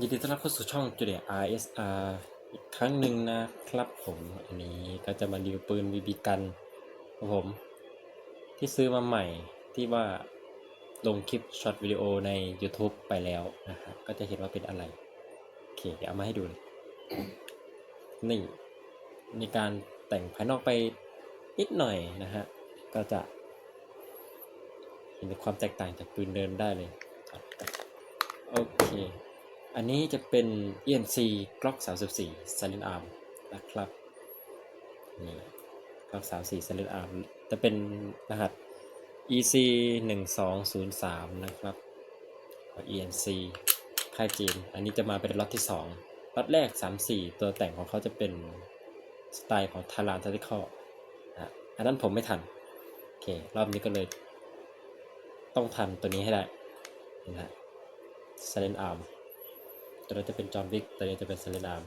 ยินดีต้อนรับเข้าสู่ช่องจูเดีย RSR อีกครั้งหนึ่งนะครับผมอันนี้ก็จะมารีวิวปืนบีบีกันผม ที่ซื้อมาใหม่ที่ว่าลงคลิปช็อตวิดีโอใน YouTube ไปแล้วนะครับก็จะเห็นว่าเป็นอะไร โอเค เดี๋ยวเอามาให้ดูเลยนี่มีการแต่งภายนอกไปนิดหน่อยนะฮะ ก็จะ เห็นความแตกต่างจากปืนเดิมได้เลย โอเค อันนี้จะเป็น ENC Glock 34 Silent Arm นะครับนี่ Glock 34 Silent Arm จะเป็นรหัส EC 1203นะครับ ENC ค่ายจีน อันนี้จะมาเป็นล็อตที่ 2ล็อตแรก 34 ตัวแต่งของเขาจะเป็นสไตล์ของ t a r a n Tactical นะอันนั้นผมไม่ทัน โอเค รอบนี้ก็เลย ต้องทันตัวนี้ให้ได้นะฮะ Silent Arm ตัวนี้จะเป็นจอห์นวิกตัวนี้จะเป็นเซเลนาม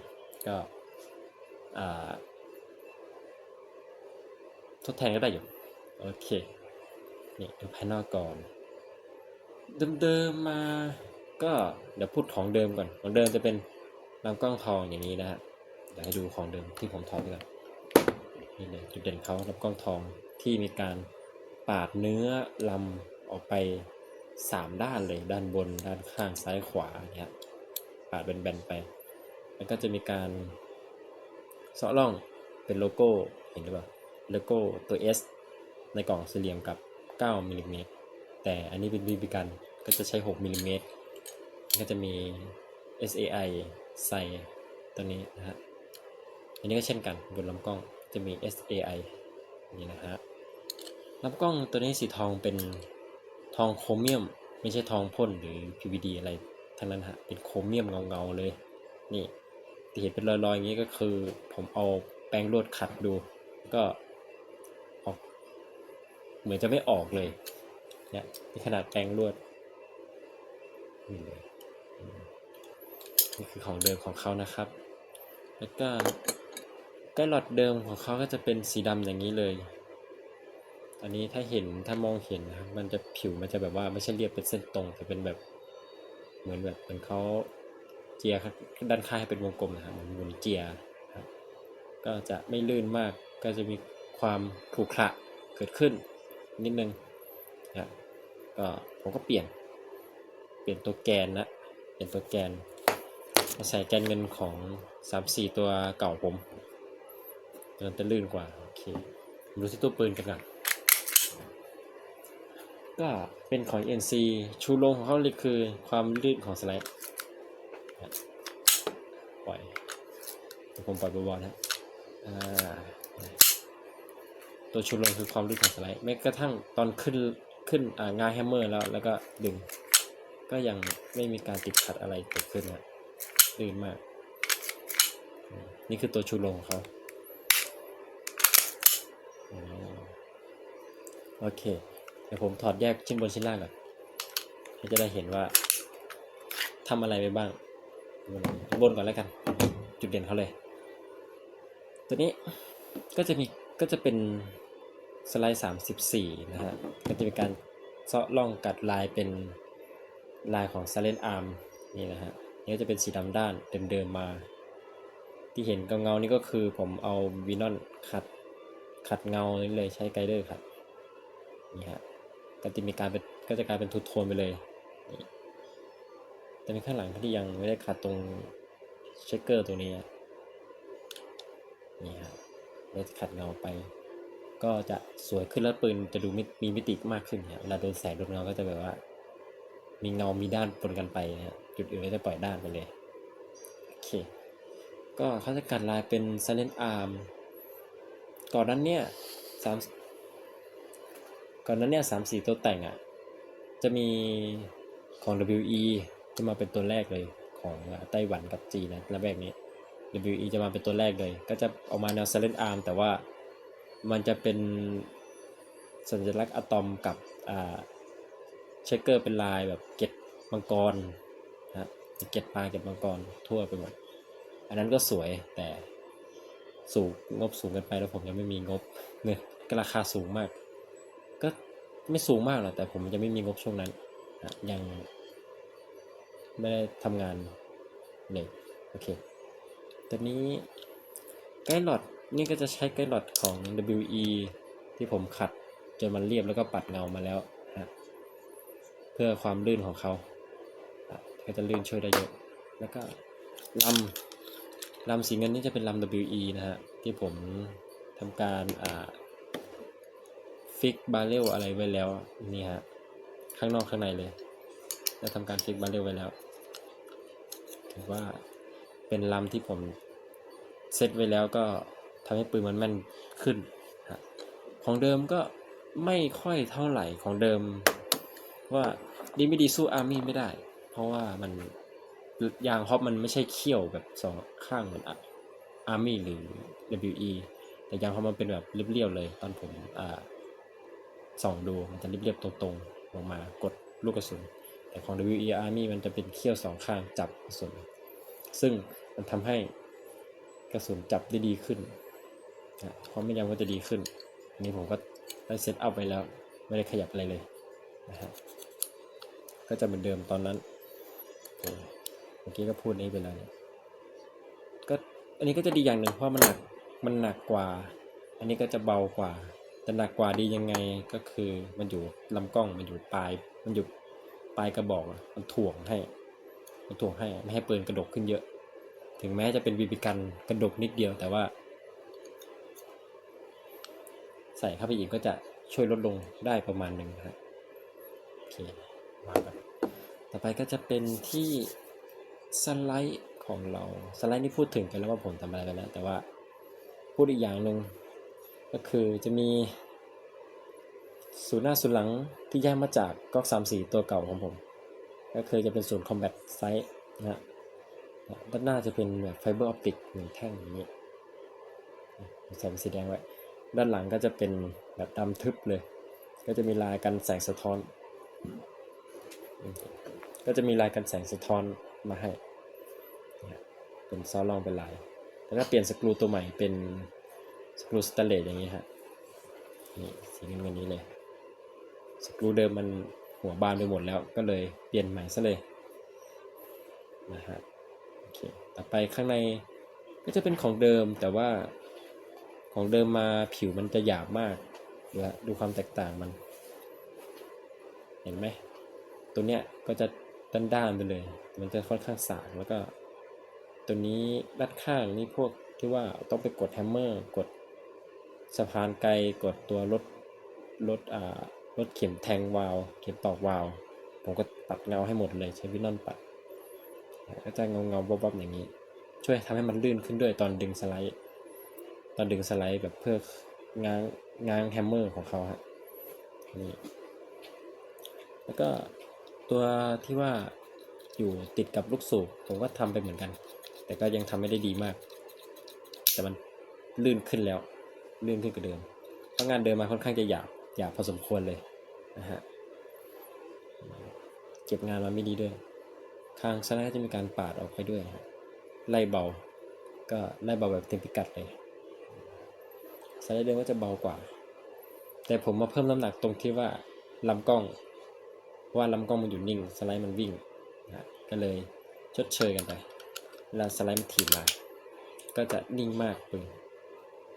ก็ทดแทนก็ได้อยู่ โอเค นี่ดูภายนอกก่อน เดิมๆมาก็เดี๋ยวพูดของเดิมก่อน ของเดิมจะเป็นลำกล้องทองอย่างนี้นะฮะเดี๋ยวให้ดูของเดิมที่ผมถอดไปก่อนนี่เลยจุดเด่นเขาลำกล้องทองที่มีการปาดเนื้อลำออกไปสามด้านเลยด้านบนด้านข้างซ้ายขวาเนี่ย ปาดแบนๆไป แล้วก็จะมีการเซาะร่องเป็นโลโก้เห็นหรือเปล่าโลโก้ตัว S ในกล่องสี่เหลี่ยมกับ 9มิลลิเมตรแต่อันนี้เป็นบีบีกันก็จะใช้ 6มิลลิเมตรก็จะมี SAI ใส่ตัวนี้นะฮะอันนี้ก็เช่นกันบนลำกล้องจะมี SAI นี่นะฮะลำกล้องตัวนี้สีทองเป็นทองโครเมียม ไม่ใช่ทองพ่นหรือ PVD อะไร ทั้งนั้นฮะเป็นโครเมียมเงาๆเลย นี่ที่เห็นเป็นรอยๆอย่างนี้ก็คือ ผมเอาแป้งลวดขัดดู ก็ออก เหมือนจะไม่ออกเลยเนี่ยนี่ขนาดแป้งลวดนี่เลยนี่คือของเดิมของเขานะครับ แล้วก็ใกล้หลอดเดิมของเขาก็จะเป็นสีดำอย่างนี้เลย อันนี้ถ้าเห็นถ้ามองเห็นนะครับมันจะผิวมันจะแบบว่าไม่ใช่เรียบเป็นเส้นตรงแต่เป็นแบบ เหมือนแบบเหมือนเขาเจียครับด้านข้างให้เป็นวงกลมนะครับเหมือนวงเจียครับก็จะไม่ลื่นมากก็จะมีความขรุขระเกิดขึ้นนิดนึงนะครับก็ผมก็เปลี่ยน เปลี่ยนตัวแกนนะเปลี่ยนตัวแกนมาใส่แกนเงินของสามสี่ตัวเก่าผมตันจะลื่นกว่าโอเคมาดูที่ตัวปืนกันก่อน ก็เป็นของ NC ชูโรงของเขาเลยคือความลื่นของสไลด์ปล่อยผมปล่อยบาๆนะตัวชูโรงคือความลื่นของสไลด์แม้กระทั่งตอนขึ้นขึ้นอ่างาแฮมเมอร์แล้วแล้วก็ดึง ก็ยังไม่มีการติดขัดอะไรเกิดขึ้นนะลื่นมาก นี่คือตัวชูโรงของเขาโอเค ดี๋ยวผมถอดแยกชิ้นบนชิ้นล่างก่อนเราจะได้เห็นว่าทำอะไรไปบ้างบนก่อนแล้วกัน จุดเด่นเขาเลย ตัวนี้ก็จะมีก็จะเป็นสไลด์ 34 นะฮะ ก็จะมีการเซาะล่องกัดลายเป็นลายของ Silent Arm นี่นะฮะ นี่จะเป็นสีดำด้านเดิมๆมา ที่เห็นเงาๆนี่ก็คือผมเอาวีนอนขัดขัดเงานี่เลยใช้ไกด์เดอร์ขัดนี่ฮะ ก็จะมีการเป็นก็จะกลายเป็นทูโทนไปเลย แต่ในข้างหลังที่ยังไม่ได้ขัดตรงเช็คเกอร์ตัวนี้นี่ฮะแล้วขัดเงาไป ก็จะสวยขึ้นแล้วปืนจะดูมีมิติมากขึ้นฮะเวลาโดนแสงโดนเงาก็จะแบบว่า มีเงามีด้านปนกันไปนะฮะจุดอื่นก็จะปล่อยด้านไปเลยโอเค ก็เขาจะกัดลายเป็น silent arm ก่อนนั้นเนี่ยสาม อนนั้นเนี่ยสามสี่ตัวแต่งอะ จะมีของ WE จะมาเป็นตัวแรกเลยของไต้หวันกับจีนนะระแวกนี้ WE จะมาเป็นตัวแรกเลย ก็จะออกมาแนว Silent Arm แต่ว่ามันจะเป็นสัญลักษณ์อะตอมกับอ่าเชคเกอร์เป็นลายแบบเก็ดมังกรนะเก็ดปลาเก็ดมังกรทั่วไปหมด อันนั้นก็สวยแต่สูงงบสูงเกินไปแล้วผมยังไม่มีงบเนี่ยก็ราคาสูงมาก ก็ไม่สูงมากหรอกแต่ผมจะไม่มีงบช่วงนั้นนะยังไม่ได้ทำงานเลยโอเคตัวนี้ไกด์หลอดนี่ก็จะใช้ไกด์หลอดของ WE ที่ผมขัดจนมันเรียบแล้วก็ปัดเงามาแล้วนะเพื่อความลื่นของเขาอะก็จะลื่นช่วยได้เยอะ แล้วก็ลำลำสีเงินนี่จะเป็นลำ WE นะฮะที่ผมทำการอ่า ฟิกบาเรลอะไรไว้แล้วนี่ฮะข้างนอกข้างในเลยแล้วทำการฟิกบาเรลไว้แล้วถือว่าเป็นลำที่ผมเซตไว้แล้วก็ทำให้ปืนมันแม่นขึ้นของเดิมก็ไม่ค่อยเท่าไหร่ของเดิม ว่าดีไม่ดีสู้อาร์มี่ไม่ได้ เพราะว่ามันยางฮอปมันไม่ใช่เขี้ยวแบบสองข้างเหมือนอาร์มี่หรือ WE แต่ยางฮอปมันเป็นแบบเรียบๆเลยตอนผมอ่า ส่องดูมันจะเรียบๆตรงๆ ลงมากดลูกกระสุน แต่ของ WE Army มันจะเป็นเขี้ยวสองข้างจับกระสุน ซึ่งมันทำให้กระสุนจับได้ดีขึ้นนะความไม่นยำก็จะดีขึ้น อันนี้ผมก็ได้เซตอัพไว้แล้ว ไม่ได้ขยับอะไรเลยนะฮะก็จะเหมือนเดิมตอนนั้นเมื่อกี้ก็พูดนี้ไปแล้วเนี่ยก็อันนี้ก็จะดีอย่างหนึ่งเพราะมันหนักมันหนักกว่า อันนี้ก็จะเบากว่า แต่หนักกว่าดียังไงก็คือมันอยู่ลำกล้องมันอยู่ปลาย มันอยู่ปลายกระบอกมันถ่วงให้ มันถ่วงให้ไม่ให้ปืนกระดกขึ้นเยอะ ถึงแม้จะเป็นบีบีกันกระดกนิดเดียวแต่ว่า ใส่เข้าไปอีกก็จะช่วยลดลงได้ประมาณหนึ่งครับโอเคมาต่อไปก็จะเป็นที่สไลด์ของเราสไลด์นี่พูดถึงไปแล้วว่าผมทำอะไรไปแล้วแต่ว่าพูดอีกอย่างหนึ่ง ก็คือจะมีศูนย์หน้าศูนย์หลังที่แยกมาจากก๊อกสามสี่ตัวเก่าของผม ก็คือจะเป็นศูนย์คอมแบทไซส์นะฮะด้านหน้าจะเป็นแบบไฟเบอร์ออปติกหนึ่งแท่งอย่างนี้ใส่เป็นสีแดงไว้ ด้านหลังก็จะเป็นแบบดำทึบเลย ก็จะมีลายกันแสงสะท้อน ก็จะมีลายกันแสงสะท้อนมาให้เนี่ยเป็นซอลองเป็นลาย แล้วก็เปลี่ยนสกรูตัวใหม่เป็น สกรูสแตนเลสอย่างนี้ฮะนี่สีเงินวันนี้เลย สกรูเดิมมันหัวบานไปหมดแล้วก็เลยเปลี่ยนใหม่ซะเลยนะฮะโอเคต่อไปข้างในก็จะเป็นของเดิมแต่ว่าของเดิมมาผิวมันจะหยาบมากดูฮะดูความแตกต่างมัน เห็นไหมตัวเนี้ยก็จะด้านๆไปเลย มันจะค่อนข้างสากแล้วก็ ตัวนี้ด้านข้างนี่พวกที่ว่าต้องไปกดแฮมเมอร์กด สะพานไกลกดตัวรถรถอ่ารถเข็มแทงวาล์วเข็มตอกวาล์วผมก็ปัดเงาให้หมดเลยใช้วินนอนปัดก็จะเงาเงาๆวับๆอย่างนี้ ช่วยทำให้มันลื่นขึ้นด้วยตอนดึงสไลด์ ตอนดึงสไลด์แบบเพื่อง้างง้างแฮมเมอร์ของเขาฮะนี่แล้วก็ตัวที่ว่าอยู่ติดกับลูกสูบผมก็ทำไปเหมือนกัน แต่ก็ยังทำไม่ได้ดีมาก แต่มันลื่นขึ้นแล้ว ลื่นขึ้นกว่าเดิมเพราะงานเดิมมาค่อนข้างจะหยาบหยาบพอสมควรเลยนะฮะเก็บงานมาไม่ดีด้วยข้างสไลด์จะมีการปาดออกไปด้วยฮะไล่เบา ก็ไล่เบาแบบเต็มพิกัดเลยสไลด์เดิมก็จะเบากว่า แต่ผมมาเพิ่มน้ำหนักตรงที่ว่าลำกล้องว่าลำกล้องมันอยู่นิ่งสไลด์มันวิ่งนะก็เลยชดเชยกันไปเวลาสไลด์มันถีบมาก็จะนิ่งมากปืน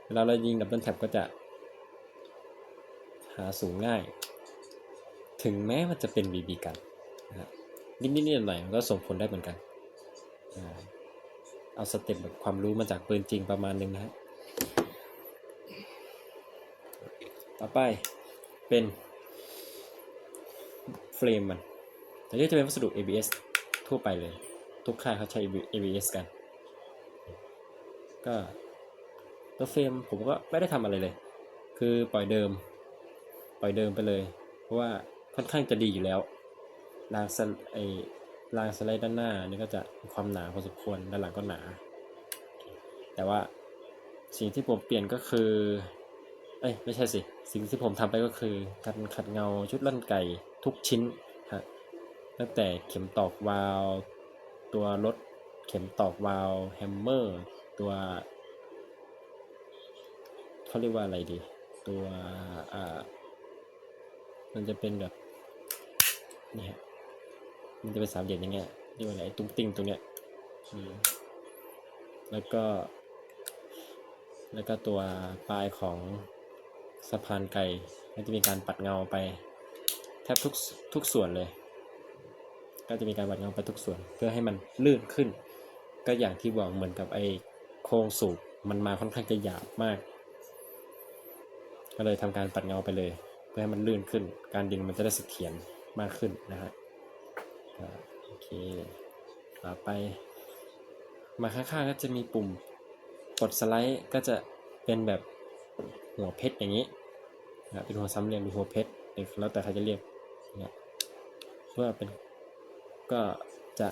เวลาเรายิงดับเบิลแท็บก็จะ หาสูงง่าย ถึงแม้มันจะเป็นบีบีกันนะฮะนิดๆหน่อยๆมันก็ส่งผลได้เหมือนกัน เอาสเต็ปแบบความรู้มาจากปืนจริงประมาณหนึงนะฮะต่อไปเป็นเฟรมมันอันนี้จะเป็นวัสดุ ABS ทั่วไปเลย ทุกค่ายเขาใช้ ABS กัน ก็ ตัวเฟรมผมก็ไม่ได้ทำอะไรเลย คือปล่อยเดิม ปล่อยเดิมไปเลย เพราะว่าค่อนข้างจะดีอยู่แล้วรางสไลไอรางสไลด์ด้านหน้านี่ก็จะมีความหนาพอสมควรด้านหลังก็หนา แต่ว่าสิ่งที่ผมเปลี่ยนก็คือ เอ้ยไม่ใช่สิ สิ่งที่ผมทำไปก็คือการขัดเงาชุดลั่นไก่ทุกชิ้นฮะตั้งแต่เข็มตอกวาลตัวรถเข็มตอกวาลแฮมเมอร์ ตัว เขาเรียกว่าอะไรดี ตัวอ่า มันจะเป็นแบบนี่ฮะมันจะเป็นสามเหลี่ยมอย่างเงี้ยเรียกว่าอะไรตุ้งติ้งตรงเนี้ยแล้วก็ แล้วก็ตัวปลายของสะพานไก่ก็จะมีการปัดเงาไป แทบทุกทุกส่วนเลย ก็จะมีการปัดเงาไปทุกส่วน เพื่อให้มันลื่นขึ้น ก็อย่างที่บอกเหมือนกับไอ้โครงสูบมันมาค่อนข้างจะหยาบมาก ก็เลยทำการปัดเงาไปเลย เพื่อให้มันลื่นขึ้น การดึงมันจะได้เสถียรมากขึ้นนะฮะโอเคต่อไป มาข้างๆก็จะมีปุ่มกดสไลด์ก็จะเป็นแบบหัวเพชรอย่างนี้นะเป็นหัวสามเหลี่ยมหรือหัวเพชรแล้วแต่ใครจะเรียกเนี่ยเพื่อเป็นก็จะ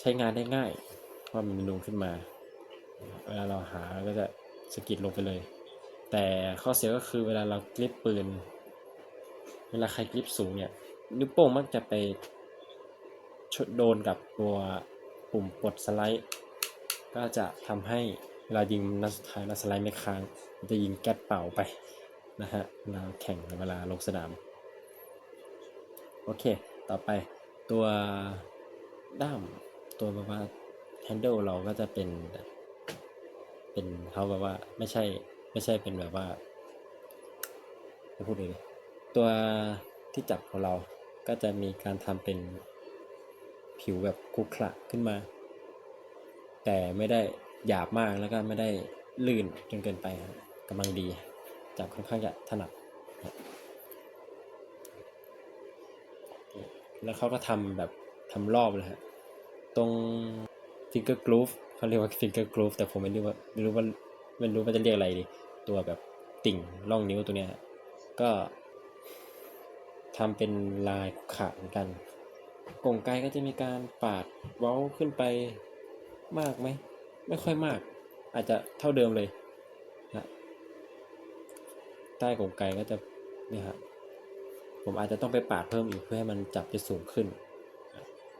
ใช้งานได้ง่ายเพราะมันมีรูขึ้นมา เวลาเราหาเราก็จะสกิดลงไปเลย แต่ข้อเสียก็คือเวลาเรากริปปืน เวลาใครกริปสูงเนี่ยนิ้วโป้งมักจะไปชนโดนกับตัวปุ่มกดสไลด์ ก็จะทำให้เวลายิงนัดสุดท้ายแล้วสไลด์ไม่ค้างจะยิงแก๊สเป่าไปนะฮะเวลาแข่งเวลาลงสนาม โอเค ต่อไปตัวด้ามตัวแบบว่า handle เราก็จะเป็น เป็นเขาแบบว่าไม่ใช่ ไม่ใช่เป็นแบบว่าจะพูดเลยตัวที่จับของเราก็จะมีการทำเป็นผิวแบบครุขระขึ้นมา แต่ไม่ได้หยาบมากแล้วก็ไม่ได้ลื่นจนเกินไปครับกำลังดี จับค่อนข้างจะถนัดแล้วเขาก็ทำแบบทำรอบเลยฮะ ตรง finger groove เขาเรียกว่า finger groove แต่ผมไม่รู้ว่าไม่รู้ว่า ไม่รู้ว่าจะเรียกอะไรดี ตัวแบบติ่งร่องนิ้วตัวเนี้ย ก็ทำเป็นลายขรุขระเหมือนกันกงไกก็จะมีการปาดเว้าขึ้นไปมากไหม ไม่ค่อยมาก อาจจะเท่าเดิมเลยนะใต้กงไกก็จะเนี่ยครับผมอาจจะต้องไปปาดเพิ่มอีกเพื่อให้มันจับได้สูงขึ้น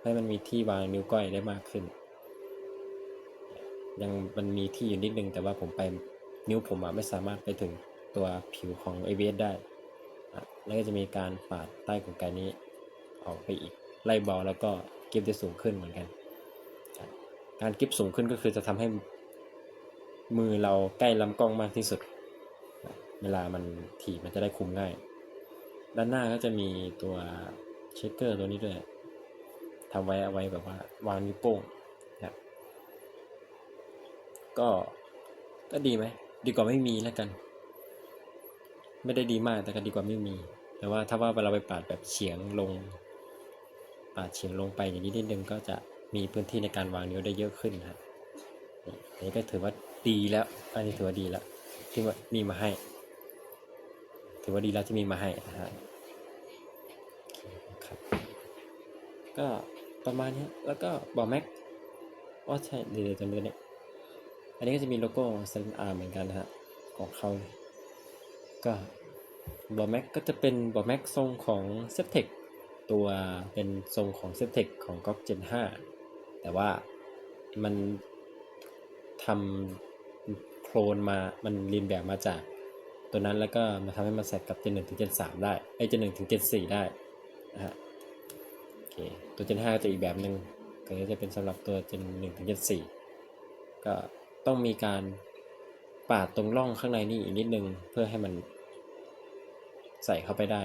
ให้มันมีที่วางนิ้วก้อยได้มากขึ้น ยังมันมีที่อยู่นิดนึง แต่ว่าผมไปนิ้วผมอะไม่สามารถไปถึงตัวผิวของ ABS ได้ แล้วก็จะมีการปาดใต้กลไกนี้ออกไปอีกไล่เบาแล้วก็เก็บได้สูงขึ้นเหมือนกัน การก็บสูงขึ้นก็คือจะทำให้มือเราใกล้ลำกล้องมากที่สุด เวลามันถีบมันจะได้คุมง่าย ด้านหน้าก็จะมีตัวเช็คเกอร์ตัวนี้ด้วยทำไว้เอาไว้แบบว่าวางนิ้วโป้ง ก็ก็ดีไหมดีกว่าไม่มีแล้วกัน ไม่ได้ดีมากแต่ก็ดีกว่าไม่มี แต่ว่าถ้าว่าเราไปปาดแบบเฉียงลง ปาดเฉียงลงไปอย่างนี้นิดนึงก็จะมีพื้นที่ในการวางนิ้วได้เยอะขึ้นนะครับอันนี้ก็ถือว่าดีแล้วอันนี้ถือว่าดีแล้วที่ว่ามีมาให้ ถือว่าดีแล้วที่มีมาให้นะฮะครับก็ประมาณนี้แล้วก็บอกแม็กอ๋อใช่เดี๋ยวจำไม่ได้เนี่ย อันนี้ก็จะมีโลโก้เซนอาร์เหมือนกันนะฮะของเขาเลยก็บอแม็กก็จะเป็นบอแม็กทรงของเซฟเทคตัวเป็นทรงของเซฟเทคของก๊อกเจน5แต่ว่ามันทำโคลนมา มันรีนแบบมาจากตัวนั้นแล้วก็มาทำให้มันแสกกับเจน1ถึงเจน3ได้ไอเจน1ถึงเจน4ได้นะฮะโอเคตัวเจน5ก็จะอีกแบบหนึ่งก็จะเป็นสำหรับตัวเจน1ถึงเจน4ก็ ต้องมีการปาดตรงร่องข้างในนี่อีกนิดนึง เพื่อให้มันใส่เข้าไปได้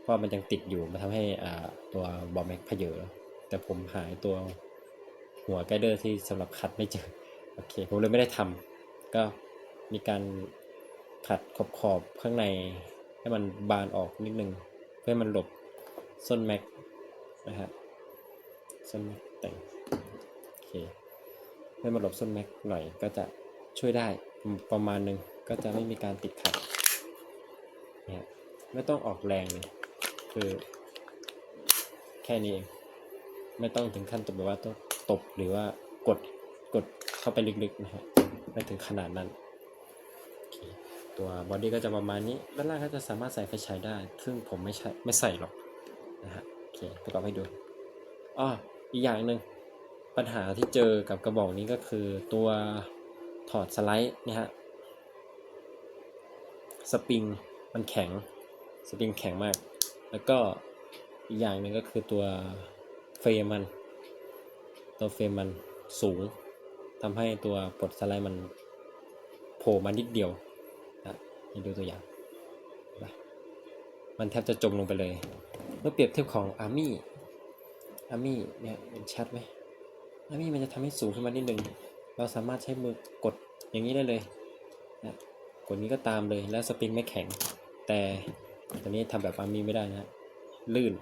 เพราะมันยังติดอยู่มันทำให้อ่าตัวบอมแม็กเพเยอแต่ผมหายตัวหัวไกด์เดอร์ที่สำหรับขัดไม่เจอโอเคผมเลยไม่ได้ทำก็มีการขัดขอบขอบๆข้างในให้มันบานออกนิดนึง เพื่อให้มันหลบส้นแม็กนะฮะส้นแม็กแต่งโอเค ให้มันหลบส้นแม็กหน่อยก็จะช่วยได้ประมาณหนึ่งก็จะไม่มีการติดขัดเนี่ยไม่ต้องออกแรงเลยคือแค่นี้เองไม่ต้องถึงขั้นตบแบบว่าต้องตบหรือว่ากดกดเข้าไปลึกๆนะฮะไม่ถึงขนาดนั้นตัวบอดี้ก็จะประมาณนี้ด้านล่างก็จะสามารถใส่ไฟฉายได้ ซึ่งผมไม่ใช่ไม่ใส่หรอกนะฮะโอเคประกอบให้ดูอ้ออีกอย่างหนึ่ง ปัญหาที่เจอกับกระบอกนี้ก็คือตัวถอดสไลด์นี่ฮะสปริงมันแข็งสปริงแข็งมาก แล้วก็อีกอย่างหนึ่งก็คือตัวเฟรมมัน ตัวเฟรมมันสูงทำให้ตัวปลดสไลด์มันโผล่มานิดเดียวนะนี่ดูตัวอย่าง มันแทบจะจมลงไปเลย เมื่อเปรียบเทียบของ Army Army เนี่ยเห็นชัดไหม Army มันจะทำให้สูงขึ้นมานิดนึง เราสามารถใช้มือกดอย่างนี้ได้เลยนะกดนี้ก็ตามเลยแล้วสปริงไม่แข็ง แต่ตัวนี้ทำแบบ Army ไม่ได้นะลื่น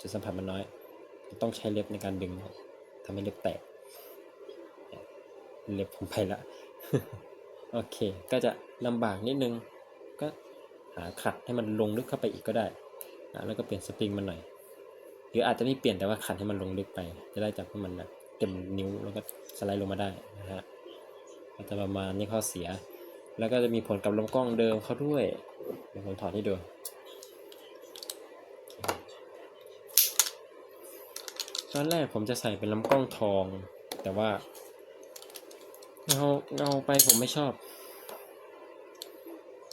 จุดสัมผัสมันน้อย ต้องใช้เล็บในการดึงนะครับทำให้เล็บแตก เล็บผมไปละโอเค ก็จะลำบากนิดนึง ก็หาขัดให้มันลงลึกเข้าไปอีกก็ได้นะแล้วก็เปลี่ยนสปริงมันหน่อย รืออาจจะไม่เปลี่ยนแต่ว่าขัดให้มันลงลึกไป จะได้จับให้มันแบบเต็มนิ้วแล้วก็สไลด์ลงมาได้นะฮะก็จะประมาณนี้ข้อเสีย แล้วก็จะมีผลกับลำกล้องเดิมเขาด้วยเดี๋ยวผมถอดให้ดูตอนแรกผมจะใส่เป็นลำกล้องทอง แต่ว่าเงาเงาไปผมไม่ชอบ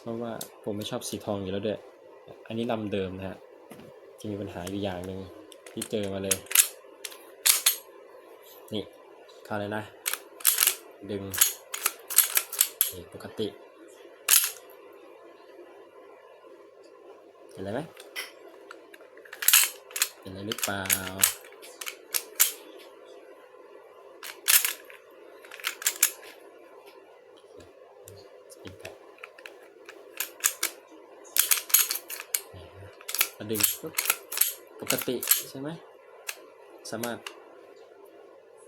เพราะว่าผมไม่ชอบสีทองอยู่แล้วด้วย อันนี้ลำเดิมนะฮะจะมีปัญหาอยู่อย่างหนึ่ง ที่เจอมาเลย นี่เข้าเลยนะ ดึง นี่ปกติเห็นอะไรไหมเห็นอะไรหรือเปล่าดึงปุ๊บ ปกติใช่ไหมสามารถ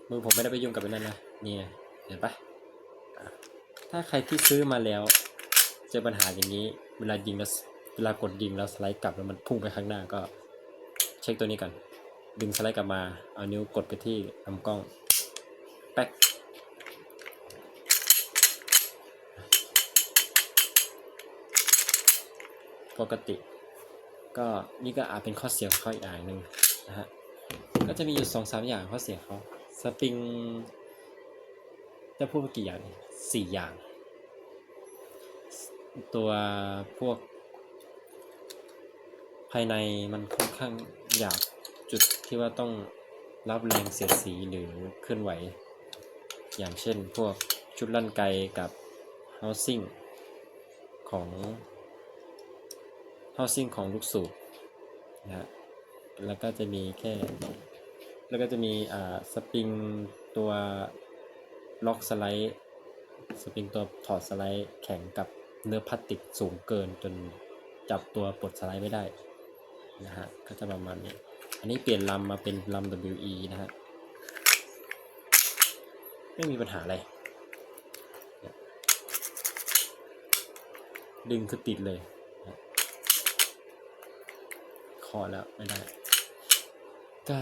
มือผมไม่ได้ไปยุ่งกับมันนั่นนะเนี่ยเห็นปะอะถ้าใครที่ซื้อมาแล้ว เจอปัญหาอย่างนี้ เวลายิงแล้วเวลากดยิงแล้วสไลด์กลับแล้วมันพุ่งไปข้างหน้าก็ เช็คตัวนี้ก่อน ดึงสไลด์กลับมา เอานิ้วกดไปที่ลำกล้อง แป๊กปกติ ก็นี่ก็อาจเป็นข้อเสียของเขาอีกอย่างหนึ่งนะฮะก็จะมีอยู่สองสามอย่างข้อเสียเขาสปริงจะพูดว่ากี่อย่างสี่อย่าง ตัวพวก ภายในมันค่อนข้างหยาบจุดที่ว่าต้องรับแรงเสียดสีหรือเคลื่อนไหว อย่างเช่นพวกชุดลั่นไกกับ housing ของ housing ของลูกสูบนะฮะแล้วก็จะมีแค่ แล้วก็จะมีอ่าสปริงตัวล็อกสไลด์สปริงตัวถอดสไลด์แข็งกับเนื้อพลาสติกสูงเกินจนจับตัวปลดสไลด์ไม่ได้นะฮะก็จะประมาณนี้ อันนี้เปลี่ยนลำมาเป็นลำ WE นะฮะไม่มีปัญหาอะไรเนี่ยดึงคือติดเลย ค อแล้วไม่ได้ ก็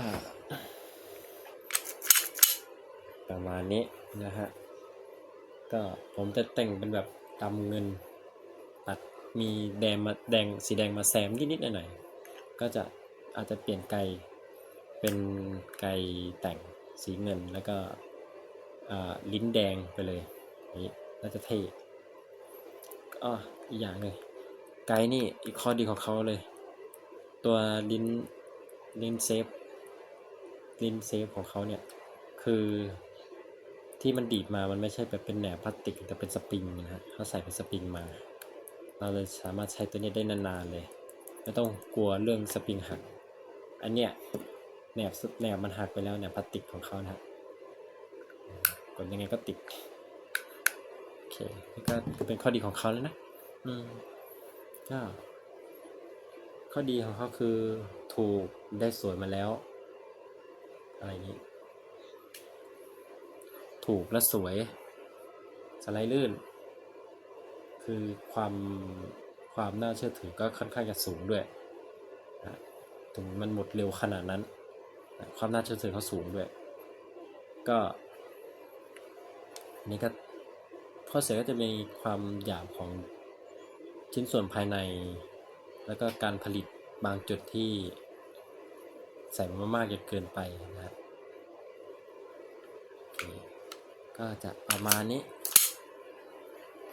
ประมาณนี้นะฮะ ก็ผมจะแต่งเป็นแบบดำเงิน ตัดมีแดงมาแดงสีแดงมาแซมนิดๆหน่อยๆก็จะอาจจะเปลี่ยนไกเป็นไกแต่งสีเงินแล้วก็ลิ้นแดงไปเลยนี่น่าจะเท่อ๋ออีกอย่างเลยไกนี่อีกข้อดีของเขาเลย ตัวลิ้นลิ้นเซฟลิ้นเซฟของเขาเนี่ย คือที่มันดีดมามันไม่ใช่แบบเป็นแหนบพลาสติกแต่เป็นสปริงนะฮะเขาใส่เป็นสปริงมา เราเลยสามารถใช้ตัวนี้ได้นานๆเลย ไม่ต้องกลัวเรื่องสปริงหัก อันเนี้ยแหนบแหนบมันหักไปแล้วแหนบพลาสติกของเขานะฮะกดยังไงก็ติดโอเคนี่ก็เป็นข้อดีของเขาแล้วนะ อืมก็ ข้อดีของเขาคือถูกได้สวยมาแล้ว อะไรอย่างนี้ ถูกและสวย สไลด์ลื่น คือความความน่าเชื่อถือก็ค่อนข้างจะสูงด้วยถึงมันหมดเร็วขนาดนั้น ความน่าเชื่อถือเขาสูงด้วย ก็อันนี่ก็ข้อเสียก็จะมีความหยาบของชิ้นส่วนภายใน แล้วก็การผลิตบางจุดที่ใส่มามากจนเกินไปนะครับก็จะประมาณนี้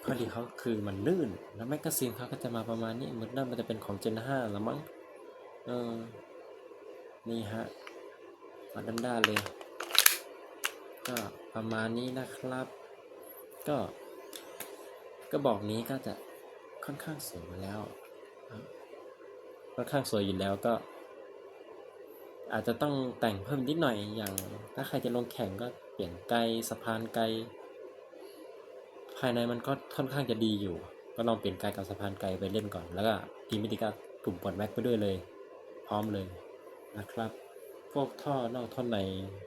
ข้อดีเขาคือมันลื่น แล้วแมกกาซีนเขาก็จะมาประมาณนี้เหมือนน่ามันจะเป็นของ Gen 5แล้วมั้งเออนี่ฮะมาด้านๆเลย ก็ประมาณนี้นะครับ ก็ก็บอกนี้ก็จะค่อนข้างสวยแล้ว ค่อนข้างสวยอยู่แล้วก็ อาจจะต้องแต่งเพิ่มนิดหน่อยอย่าง ถ้าใครจะลงแข่งก็เปลี่ยนไกลสะพานไกล ภายในมันก็ค่อนข้างจะดีอยู่ ก็ลองเปลี่ยนไกลกับสะพานไกลไปเล่นก่อน แล้วก็ทีมมิติกาถุ่มปลดแม็กไปด้วยเลย พร้อมเลยนะครับ พวกท่อนอกท่อนใน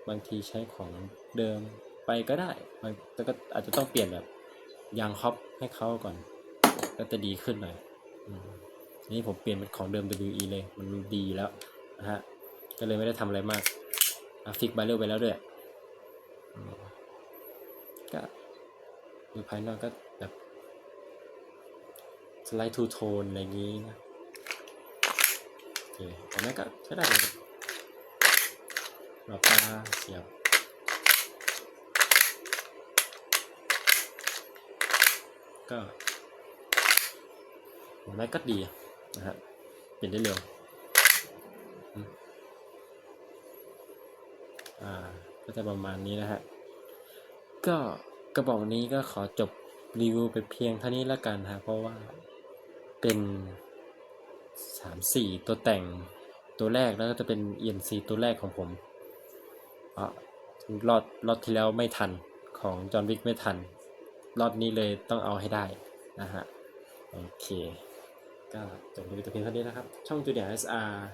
บางทีใช้ของเดิมไปก็ได้บางแต่ก็อาจจะต้องเปลี่ยนแบบยางครอปให้เขาก่อน ก็จะดีขึ้นหน่อยอ นนี่ผมเปลี่ยนเป็นของเดิม WE เลย มันดีแล้วนะฮะ ก็เลยไม่ได้ทำอะไรมากอะฟิกบาเรลไปแล้วด้วยก็ดูภายนอกก็แบบสไลด์ทูโทนอะไรอย่างนี้นะโอเคแต่แม่ก็ใช้ได้เลยหลอดตาเสียบก็ผมว่าก็ดี นะฮะเปลี่ยนได้เร็วอ่าก็จะประมาณนี้นะฮะก็กระบอกนี้ก็ขอจบรีวิวไปเพียงเท่านี้ล้วกันฮะเพราะว่าเป็นสามสี่ตัวแต่งตัวแรกแล้วก็จะเป็น ENC ตัวแรกของผมเพราะรอดรอดที่แล้วไม่ทันของจอห์นวิกไม่ทัน รอบนี้เลยต้องเอาให้ได้นะฮะ โอเค ก็จบรีวิวแต่เพียงเท่านี้นะครับ ช่องจูเดียเอสอาร์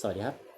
สวัสดีครับ